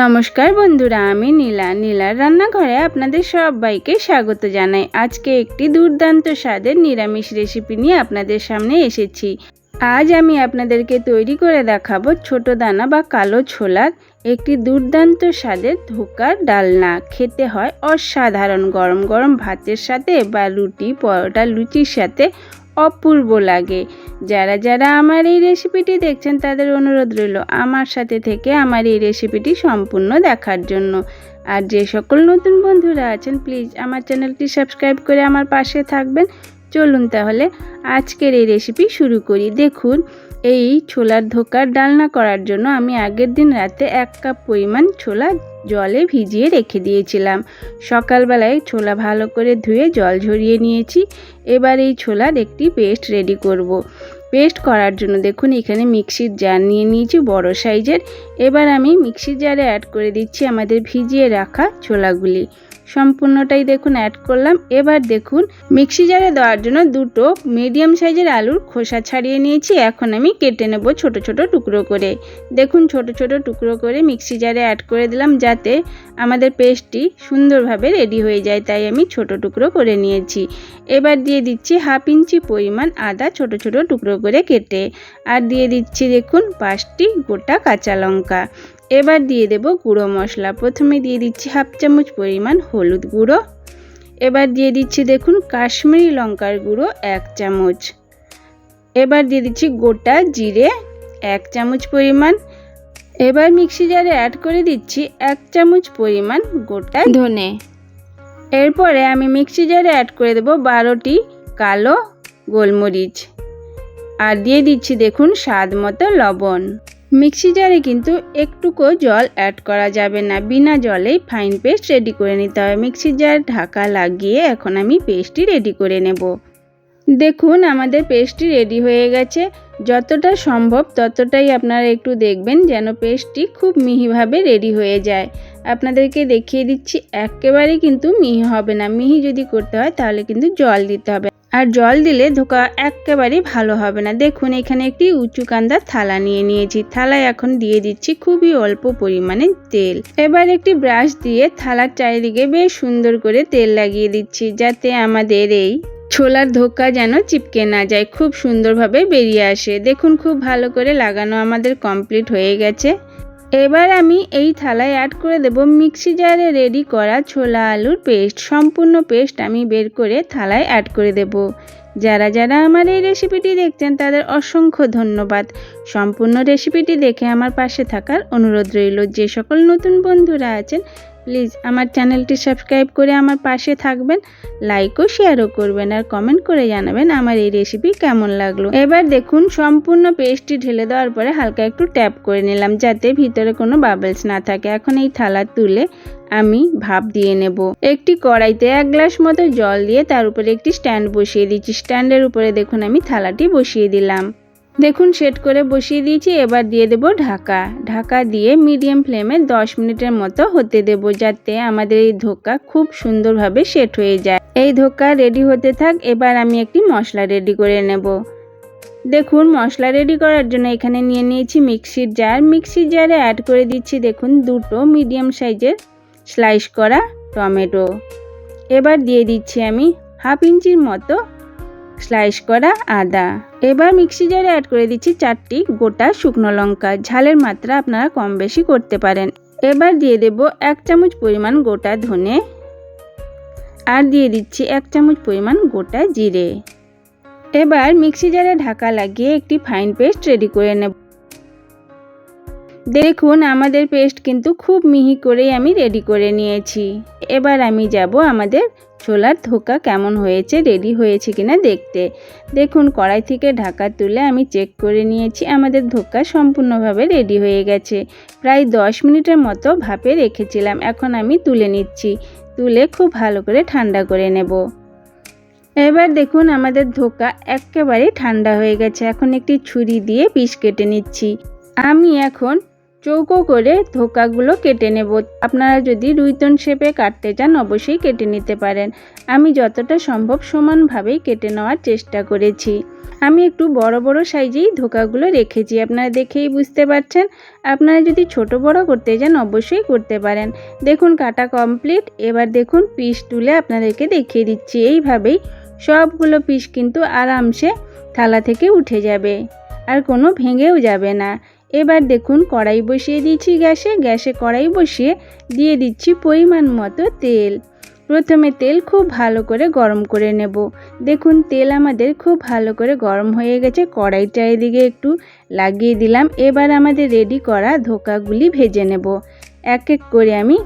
নমস্কার বন্ধুরা, আমি নীলা। নীলার রান্নাঘরে আপনাদের সবাইকে স্বাগত জানাই। আজকে একটি দুর্দান্ত স্বাদের নিরামিষ রেসিপি নিয়ে আপনাদের সামনে এসেছি। আজ আমি আপনাদেরকে তৈরি করে দেখাবো ছোট দানা বা কালো ছোলার একটি দুর্দান্ত স্বাদের ধোকার ডালনা। খেতে হয় অসাধারণ গরম গরম ভাতের সাথে বা রুটি, পরোটা, লুচির সাথে অপূর্ব লাগে। যারা যারা আমার এই রেসিপিটি দেখছেন, তাদের অনুরোধ রইল আমার সাথে থেকে আমার এই রেসিপিটি সম্পূর্ণ দেখার জন্য। আর যে সকল নতুন বন্ধুরা আছেন প্লিজ আমার চ্যানেলটি সাবস্ক্রাইব করে আমার পাশে থাকবেন। চলুন তাহলে আজকের এই রেসিপি শুরু করি। দেখুন এই ছোলার ধোকার ডালনা করার জন্য আমি আগের দিন রাতে এক কাপ পরিমাণ ছোলা জলে ভিজিয়ে রেখে দিয়েছিলাম। সকালবেলায় ছোলা ভালো করে ধুয়ে জল ঝরিয়ে নিয়েছি। এবার এই ছোলার একটি পেস্ট রেডি করব। পেস্ট করার জন্য দেখুন, এখানে মিক্সির জার নিয়ে নিয়েছি, বড় সাইজের। এবার আমি মিক্সির জারে অ্যাড করে দিচ্ছি আমাদের ভিজিয়ে রাখা ছোলাগুলি। সম্পূর্ণটাই দেখুন অ্যাড করলাম। এবার দেখুন, মিক্সি জারে দেওয়ার জন্য দুটো মিডিয়াম সাইজের আলুর খোসা ছাড়িয়ে নিয়েছি। এখন আমি কেটে নেব ছোট ছোট টুকরো করে। দেখুন, ছোট ছোট টুকরো করে মিক্সি জারে অ্যাড করে দিলাম যাতে আমাদের পেস্টটি সুন্দরভাবে রেডি হয়ে যায়। তাই আমি ছোট টুকরো করে নিয়েছি। এবার দিয়ে দিচ্ছি হাফ ইঞ্চি পরিমাণ আদা ছোট ছোট টুকরো করে কেটে। আর দিয়ে দিচ্ছি দেখুন, পাঁচটি গোটা কাঁচা লঙ্কা। এবার দিয়ে দেব গুঁড়ো মশলা। প্রথমে দিয়ে দিচ্ছি হাফ চামচ পরিমাণ হলুদ গুঁড়ো। এবার দিয়ে দিচ্ছি দেখুন কাশ্মীরি লঙ্কার গুঁড়ো এক চামচ। এবার দিয়ে দিচ্ছি গোটা জিরে এক চামচ পরিমাণ। এবার মিক্সি জারে অ্যাড করে দিচ্ছি এক চামচ পরিমাণ গোটা ধনে। এরপরে আমি মিক্সি জারে অ্যাড করে দেব বারোটি কালো গোলমরিচ। আর দিয়ে দিচ্ছি দেখুন স্বাদ মতো লবণ। মিক্সি জারে কিন্তু একটুকু জল অ্যাড করা যাবে না। বিনা জলেই ফাইন পেস্ট রেডি করে নিতে হবে। মিক্সি জার ঢাকা লাগিয়ে এখন আমি পেস্টটি রেডি করে নেব। দেখুন, আমাদের পেস্টটি রেডি হয়ে গেছে। যতটা সম্ভব ততটাই আপনারা একটু দেখবেন যেন পেস্টটি খুব মিহিভাবে রেডি হয়ে যায়। আপনাদেরকে দেখিয়ে দিচ্ছি একেবারে কিন্তু মিহি হবে না। মিহি যদি করতে হয় তাহলে কিন্তু জল দিতে হবে। আর জল দিলে ধোকা একেবারেই ভালো হবে না। দেখুন, এখানে একটি উঁচু কান্দার থালা নিয়ে নিয়েছি। থালায় এখন দিয়ে দিচ্ছি খুবই অল্প পরিমাণে তেল। এবার একটি ব্রাশ দিয়ে থালার চারিদিকে বেশ সুন্দর করে তেল লাগিয়ে দিচ্ছি, যাতে আমাদের এই ছোলার ধোকা যেন চিপকে না যায়, খুব সুন্দরভাবে বেরিয়ে আসে। দেখুন, খুব ভালো করে লাগানো আমাদের কমপ্লিট হয়ে গেছে। এবার আমি এই থালায় অ্যাড করে দেব মিক্সি জারে রেডি করা ছোলা আলুর পেস্ট সম্পূর্ণ পেস্ট আমি বের করে থালায় অ্যাড করে দেব। যারা যারা আমার এই রেসিপিটি দেখছেন, তাদের অসংখ্য ধন্যবাদ। সম্পূর্ণ রেসিপিটি দেখে আমার পাশে থাকার অনুরোধ রইল। যে সকল নতুন বন্ধুরা আছেন প্লিজ আমার চ্যানেলটি সাবস্ক্রাইব করে আমার পাশে থাকবেন লাইক ও শেয়ারও করবেন আর কমেন্ট করে জানাবেন আমার এই রেসিপি কেমন লাগল। এবার দেখুন সম্পূর্ণ পেস্টটি ঢেলে দেওয়ার পরে হালকা একটু ট্যাপ করে নিলাম যাতে ভিতরে কোনো বাবলস না থাকে। এখন এই থালা তুলে আমি ভাপ দিয়ে নেব। একটি কড়াইতে এক গ্লাস মতো জল দিয়ে তার উপরে একটি স্ট্যান্ড বসিয়ে দিচ্ছি। স্ট্যান্ডের উপরে দেখুন আমি থালাটি বসিয়ে দিলাম। দেখুন, সেট করে বসিয়ে দিয়েছি, এবার দিয়ে দেব ঢাকা। ঢাকা দিয়ে মিডিয়াম ফ্লেমে 10 মিনিটের মতো হতে দেব, যাতে আমাদের এই ধোকা খুব সুন্দরভাবে সেট হয়ে যায়। এই ধোকা রেডি হতে থাক, এবার আমি একটি মশলা রেডি করে নেব। দেখুন, মশলা রেডি করার জন্য এখানে নিয়ে নিয়েছি মিক্সির জার। মিক্সির জারে অ্যাড করে দিচ্ছি, দেখুন, দুটো মিডিয়াম সাইজের স্লাইস করা টমেটো। এবার দিয়ে দিচ্ছি আমি হাফ ইঞ্চির মতো স্লাইস করা আদা। এবার মিক্সি জারে অ্যাড করে দিচ্ছি চারটি গোটা শুকনো লঙ্কা। ঝালের মাত্রা আপনারা কম বেশি করতে পারেন। এবার দিয়ে দেব এক চামচ পরিমাণ গোটা ধনে আর দিয়ে দিচ্ছি এক চামচ পরিমাণ গোটা জিরে। এবার মিক্সি জারে ঢাকা লাগিয়ে একটি ফাইন পেস্ট রেডি করে নেব। দেখুন, আমাদের পেস্ট কিন্তু খুব মিহি করেই আমি রেডি করে নিয়েছি। এবার আমি যাব আমাদের ছোলার ধোকা কেমন হয়েছে, রেডি হয়েছে কিনা দেখতে। দেখুন, কড়াই থেকে ঢাকা তুলে আমি চেক করে নিয়েছি, আমাদের ধোকা সম্পূর্ণভাবে রেডি হয়ে গেছে। প্রায় দশ মিনিটের মতো ভাপে রেখেছিলাম, এখন আমি তুলে নিচ্ছি। তুলে খুব ভালো করে ঠান্ডা করে নেব। এবার দেখুন, আমাদের ধোকা একেবারে ঠান্ডা হয়ে গেছে, এখন একটি ছুরি দিয়ে পিস কেটে নিচ্ছি। আমি এখন চৌকো করে ধোকাগুলো কেটে নেব। আপনারা যদি রুইতন শেপে কাটতে চান, অবশ্যই কেটে নিতে পারেন। আমি যতটা সম্ভব সমানভাবেই কেটে নেওয়ার চেষ্টা করেছি। আমি একটু বড় বড় সাইজেই ধোকাগুলো রেখেছি, আপনারা দেখেই বুঝতে পারছেন। আপনারা যদি ছোট বড় করতে চান, অবশ্যই করতে পারেন। দেখুন, কাটা কমপ্লিট। এবার দেখুন, পিস তুলে আপনাদেরকে দেখিয়ে দিচ্ছি। এইভাবেই সবগুলো পিস কিন্তু আরামসে থালা থেকে উঠে যাবে। আর কোনো ভেঙেও যাবে না। এবার দেখুন, কড়াই বসিয়ে দিচ্ছি গ্যাসে। গ্যাসে কড়াই বসিয়ে দিয়ে দিচ্ছি পরিমাণ মতো তেল। প্রথমে তেল খুব ভালো করে গরম করে নেব। দেখুন, তেল আমাদের খুব ভালো করে গরম হয়ে গেছে। কড়াইটা এদিকে একটু লাগিয়ে দিলাম। এবার আমাদের রেডি করা ধোকাগুলি ভেজে নেব। এক এক করে আমি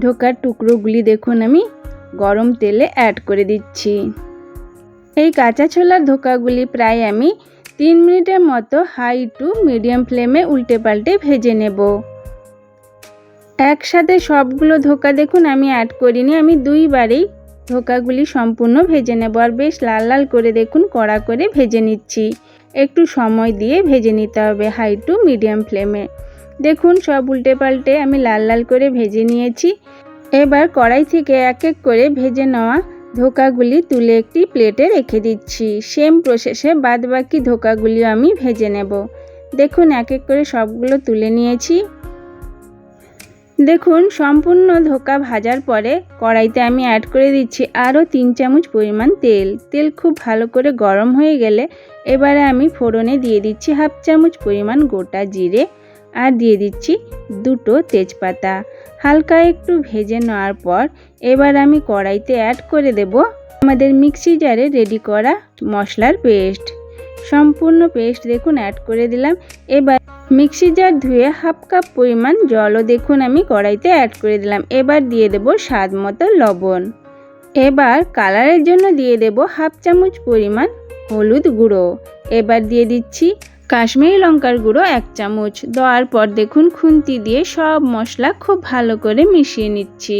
ধোকার টুকরোগুলি দেখুন, আমি গরম তেলে অ্যাড করে দিচ্ছি। এই কাঁচা ছোলার ধোকাগুলি প্রায় আমি তিন মিনিটের মতো হাই টু মিডিয়াম ফ্লেমে উল্টে পাল্টে ভেজে নেব। একসাথে সবগুলো ধোকা দেখুন, আমি অ্যাড করিনি, আমি দুইবারেই ধোকাগুলি সম্পূর্ণ ভেজে নেব। আর বেশ লাল লাল করে দেখুন, কড়া করে ভেজে নিচ্ছি। একটু সময় দিয়ে ভেজে নিতে হবে হাই টু মিডিয়াম ফ্লেমে। দেখুন, সব উল্টে পাল্টে আমি লাল লাল করে ভেজে নিয়েছি। এবার কড়াই থেকে এক এক করে ভেজে নেওয়া ধোকাগুলি তুলে একটি প্লেটে রেখে দিচ্ছি। সেম প্রসেসে বাদ বাকি ধোকাগুলিও আমি ভেজে নেব। দেখুন, এক এক করে সবগুলো তুলে নিয়েছি। দেখুন, সম্পূর্ণ ধোকা ভাজার পরে কড়াইতে আমি অ্যাড করে দিচ্ছি আরও তিন চামচ পরিমাণ তেল। তেল খুব ভালো করে গরম হয়ে গেলে এবারে আমি ফোড়নে দিয়ে দিচ্ছি হাফ চামচ পরিমাণ গোটা জিরে আর দিয়ে দিচ্ছি দুটো তেজপাতা। হালকা একটু ভেজে নেওয়ার পর এবার আমি কড়াইতে অ্যাড করে দেব আমাদের মিক্সি জারে রেডি করা মশলার পেস্ট সম্পূর্ণ পেস্ট দেখুন অ্যাড করে দিলাম। এবার মিক্সি জার ধুয়ে হাফ কাপ পরিমাণ জলও দেখুন আমি কড়াইতে অ্যাড করে দিলাম। এবার দিয়ে দেব স্বাদ মতো লবণ। এবার কালারের জন্য দিয়ে দেব হাফ চামচ পরিমাণ হলুদ গুঁড়ো। এবার দিয়ে দিচ্ছি কাশ্মীরি লঙ্কার গুঁড়ো এক চামচ। দেওয়ার পর দেখুন খুন্তি দিয়ে সব মশলা খুব ভালো করে মিশিয়ে নিচ্ছি।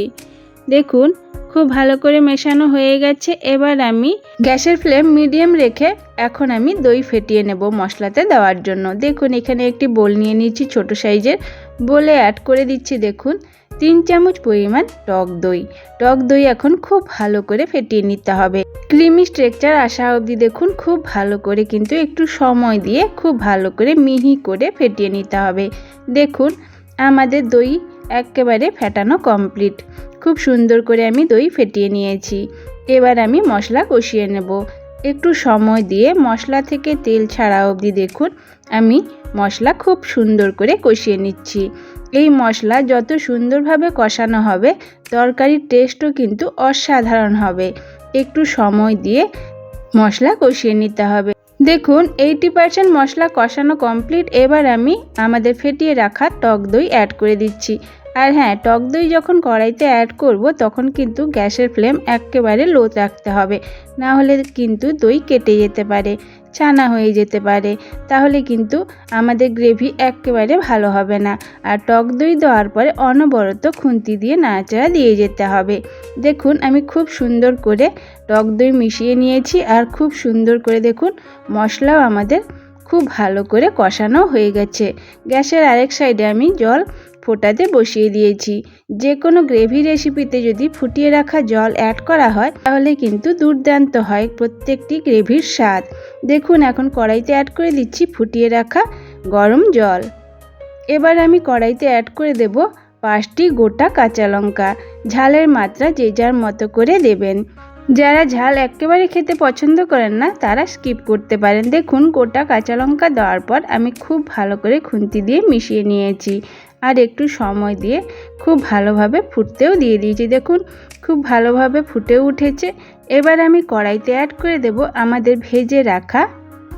দেখুন, খুব ভালো করে মেশানো হয়ে গেছে। এবার আমি গ্যাসের ফ্লেম মিডিয়াম রেখে এখন আমি দই ফেটিয়ে নেব মশলাতে দেওয়ার জন্য। দেখুন, এখানে একটি বোল নিয়ে নিচ্ছি ছোট সাইজের। বলে অ্যাড করে দিচ্ছি, দেখুন। তিন চামচ পরিমাণ টক দই। টক দই এখন খুব ভালো করে ফেটিয়ে নিতে হবে। ক্রিমি স্ট্রেকচার আসা অবধি দেখুন, খুব ভালো করে কিন্তু একটু সময় দিয়ে খুব ভালো করে মিহি করে ফেটিয়ে নিতে হবে। দেখুন, আমাদের দই একেবারে ফেটানো কমপ্লিট। খুব সুন্দর করে আমি দই ফেটিয়ে নিয়েছি। এবার আমি মশলা কষিয়ে নেব। একটু সময় দিয়ে মশলা থেকে তেল ছাড়া অবধি দেখুন, আমি মশলা খুব সুন্দর করে কষিয়ে নিচ্ছি। এই মশলা যত সুন্দরভাবে কষানো হবে, তরকারির টেস্টও কিন্তু অসাধারণ হবে। একটু সময় দিয়ে মশলা কষিয়ে নিতে হবে। দেখুন এইটি পার্সেন্ট মশলা কষানো কমপ্লিট এবার আমি আমাদের ফেটিয়ে রাখা টক দই অ্যাড করে দিচ্ছি। আর হ্যাঁ টক দই যখন কড়াইতে অ্যাড করব, তখন কিন্তু গ্যাসের ফ্লেম একেবারে লো রাখতে হবে। না হলে কিন্তু দই কেটে যেতে পারে। ছানা হয়ে যেতে পারে, তাহলে কিন্তু আমাদের গ্রেভি একেবারে ভালো হবে না। আর টক দই দেওয়ার পরে অনবরত খুন্তি দিয়ে নাড়াচাড়া দিয়ে যেতে হবে। দেখুন, আমি খুব সুন্দর করে টক দই মিশিয়ে নিয়েছি আর খুব সুন্দর করে দেখুন, মশলাও আমাদের খুব ভালো করে কষানো হয়ে গেছে। গ্যাসের আরেক সাইডে আমি জল ফোটাতে বসিয়ে দিয়েছি। যে কোনো গ্রেভি রেসিপিতে যদি ফুটিয়ে রাখা জল অ্যাড করা হয়, তাহলে কিন্তু দুর্দান্ত হয় প্রত্যেকটি গ্রেভির স্বাদ। দেখুন, এখন কড়াইতে অ্যাড করে দিচ্ছি ফুটিয়ে রাখা গরম জল। এবার আমি কড়াইতে অ্যাড করে দেব পাঁচটি গোটা কাঁচা লঙ্কা। ঝালের মাত্রা যে যার মতো করে দেবেন। যারা ঝাল একেবারে খেতে পছন্দ করেন না, তারা স্কিপ করতে পারেন। দেখুন, গোটা কাঁচা লঙ্কা দেওয়ার পর আমি খুব ভালো করে খুন্তি দিয়ে মিশিয়ে নিয়েছি। আর একটু সময় দিয়ে খুব ভালোভাবে ফুটতেও দিয়ে দিয়েছি। দেখুন, খুব ভালোভাবে ফুটে উঠেছে। এবার আমি কড়াইতে অ্যাড করে দেব আমাদের ভেজে রাখা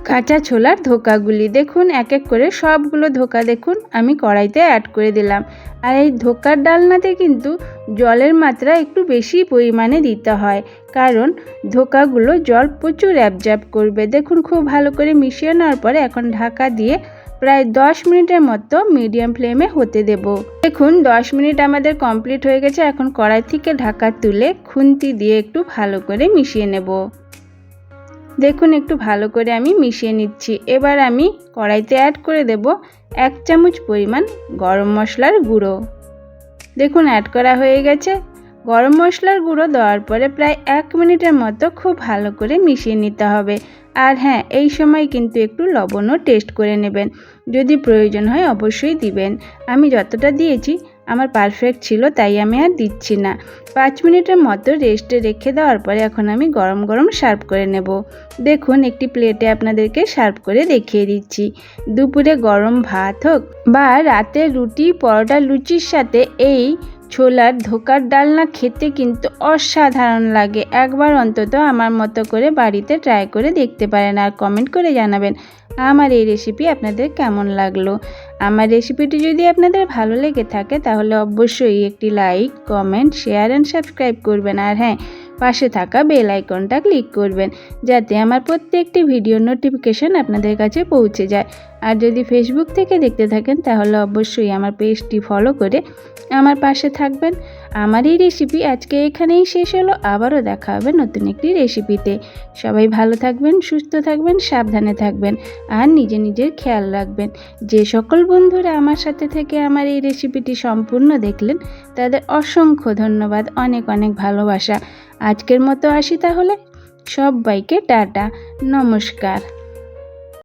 কাঁচা ছোলার ধোকাগুলি। দেখুন, এক এক করে সবগুলো ধোকা দেখুন, আমি কড়াইতে অ্যাড করে দিলাম। আর এই ধোকার ডালনাতে কিন্তু জলের মাত্রা একটু বেশি পরিমাণে দিতে হয়, কারণ ধোকাগুলো জল প্রচুর অ্যাবজার্ব করবে। দেখুন, খুব ভালো করে মিশিয়ে নেওয়ার পরে এখন ঢাকা দিয়ে প্রায় দশ মিনিটের মতো মিডিয়াম ফ্লেমে হতে দেব। দেখুন, দশ মিনিট আমাদের কমপ্লিট হয়ে গেছে। এখন কড়াই থেকে ঢাকা তুলে খুন্তি দিয়ে একটু ভালো করে মিশিয়ে নেব। দেখুন, একটু ভালো করে আমি মিশিয়ে নিচ্ছি। এবার আমি কড়াইতে অ্যাড করে দেব এক চামচ পরিমাণ গরম মশলার গুঁড়ো। দেখুন অ্যাড করা হয়ে গেছে। গরম মশলার গুঁড়ো দেওয়ার পরে প্রায় এক মিনিটের মতো খুব ভালো করে মিশিয়ে নিতে হবে। আর হ্যাঁ এই সময় কিন্তু একটু লবণও টেস্ট করে নেবেন। যদি প্রয়োজন হয় অবশ্যই দিবেন। আমি যতটা দিয়েছি, আমার পারফেক্ট ছিল তাই আমি আর দিচ্ছি না। পাঁচ মিনিটের মতো রেস্টে রেখে দেওয়ার পরে এখন আমি গরম গরম সার্ভ করে নেব। দেখুন, একটি প্লেটে আপনাদেরকে সার্ভ করে দেখিয়ে দিচ্ছি। দুপুরে গরম ভাত হোক বা রাতে রুটি, পরোটা, লুচির সাথে এই ছোলার ধোকার ডালনা খেতে কিন্তু অসাধারণ লাগে। একবার অন্তত আমার মতো করে বাড়িতে ট্রাই করে দেখতে পারেন আর কমেন্ট করে জানাবেন আমার এই রেসিপি আপনাদের কেমন লাগল। আমার রেসিপিটি যদি আপনাদের ভালো লেগে থাকে তাহলে অবশ্যই একটি like comment share and subscribe করবেন। আর হ্যাঁ পাশে থাকা বেল আইকনটা ক্লিক করবেন যাতে আমার প্রত্যেকটি ভিডিও নোটিফিকেশান আপনাদের কাছে পৌঁছে যায়। আর যদি ফেসবুক থেকে দেখতে থাকেন, তাহলে অবশ্যই আমার পেজটি ফলো করে আমার পাশে থাকবেন। আমার এই রেসিপি আজকে এখানেই শেষ হলো। আবারও দেখা হবে নতুন একটি রেসিপিতে সবাই ভালো থাকবেন, সুস্থ থাকবেন, সাবধানে থাকবেন, আর নিজে নিজের খেয়াল রাখবেন। যে সকল বন্ধুরা আমার সাথে থেকে আমার এই রেসিপিটি সম্পূর্ণ দেখলেন, তাদের অসংখ্য ধন্যবাদ, অনেক অনেক ভালোবাসা। আজকের মতো আসি তাহলে। সবাইকে টাটা, নমস্কার।